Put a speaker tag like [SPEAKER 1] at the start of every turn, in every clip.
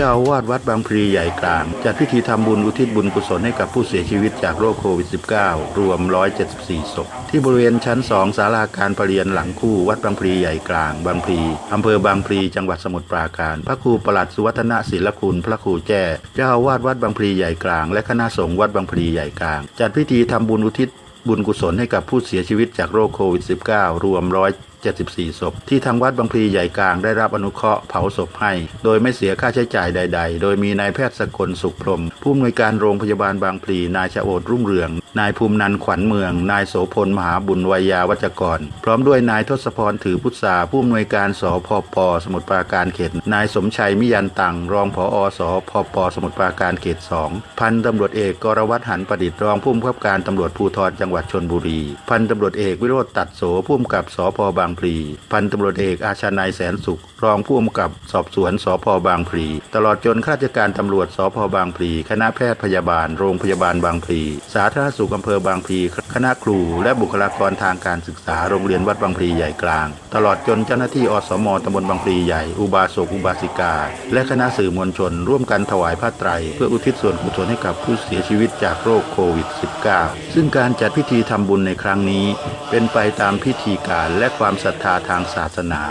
[SPEAKER 1] จ้าวาสวัดบางพลีใหญ่กลาง จัดพิธีทำบุญอุทิศบุญกุศลให้กับผู้เสียชีวิตจากโรคโควิด -19 รวม 174 ศพ ที่บริเวณชั้น 2 ศาลาการประเรียนหลังคู่วัดบางพลีใหญ่กลาง บางพลีอำเภอบางพลีจังหวัดสมุทรปราการ พระครูประหลัดสุวัฒนศิลคุณ พระครูแจ้เจ้าวาสวัดบางพลีใหญ่กลาง และคณะสงฆ์วัดบางพลีใหญ่กลาง จัดพิธีทำบุญอุทิศบุญกุศลให้กับผู้เสียชีวิตจากโรคโควิด -19 รวม1 74 ศพ ที่ทางวัดบางพลีใหญ่กลางได้รับอนุเคราะห์เผาศพให้ โดยไม่เสียค่าใช้จ่ายใด ๆ โดยมีนายแพทย์สกลสุขพรหมผู้อำนวยการโรงพยาบาลบางพลีนายชโอดรุ่งเรือง นายภูมินันขวัญเมือง นายโสพลมหาบุญวัยยาวัจกร พร้อมด้วยนายทศพรถือพุทธาผู้อำนวยการสพปสมุทรปราการเขต นายสมชัยมิยันตังรองผอสพปสมุทรปราการเขต 2 พันตำรวจเอกกรวัตหันประดิษฐ์รองผู้บังคับการตำรวจภูธรจังหวัดชนบุรี พันตำรวจเอกวิโรธตัดโสผู้กำกับสพบางพลี พันตำรวจเอกอาชานายแสนสุข รองผู้กำกับสอบสวนสพบางพลี ตลอดจนข้าราชการตำรวจสพบางพลี คณะแพทย์พยาบาล โรงพยาบาลบางพลี สาธารณสุขอำเภอบางพลี คณะครู และบุคลากรทางการศึกษาโรงเรียนวัดบางพลีใหญ่กลาง ตลอดจนเจ้าหน้าที่อสมตำบลบางพลีใหญ่ อุบาสกอุบาสิกา และคณะสื่อมวลชน ร่วมกันถวายผ้าไตร เพื่ออุทิศส่วนกุศลให้กับผู้เสียชีวิตจากโรคโควิด -19 ซึ่งการจัดพิธีทำบุญในครั้งนี้ เป็นไปตามพิธีการและความศรัทธาทางศาสนา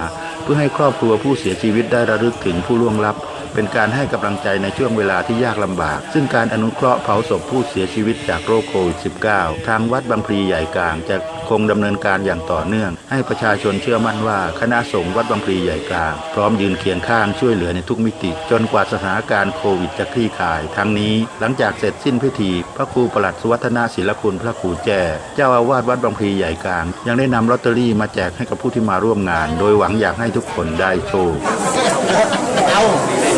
[SPEAKER 1] เพื่อให้ครอบครัวผู้เสียชีวิตได้ระลึกถึงผู้ล่วงลับ เป็นการให้กำลังใจในช่วงเวลาที่ยากลำบาก ซึ่งการอนุเคราะห์เผาศพผู้เสียชีวิตจากโรคโควิด -19 ทางวัดบางพลีใหญ่กลางจะคงดำเนินการอย่างต่อเนื่อง ให้ประชาชนเชื่อมั่นว่า คณะสงฆ์วัดบางพลีใหญ่กลาง พร้อมยืนเคียงข้างช่วยเหลือในทุกมิติ จนกว่าสถานการณ์โควิดจะคลี่คลาย ทั้งนี้หลังจากเสร็จสิ้นพิธี พระครูประหลัดสุวัฒนาศิลคุณพระครูแจ้เจ้าอาวาสวัดบางพลีใหญ่กลาง ยังได้นำลอตเตอรี่มาแจกให้กับผู้ที่มาร่วมงาน โดยหวังอยากให้ทุกคนได้โชค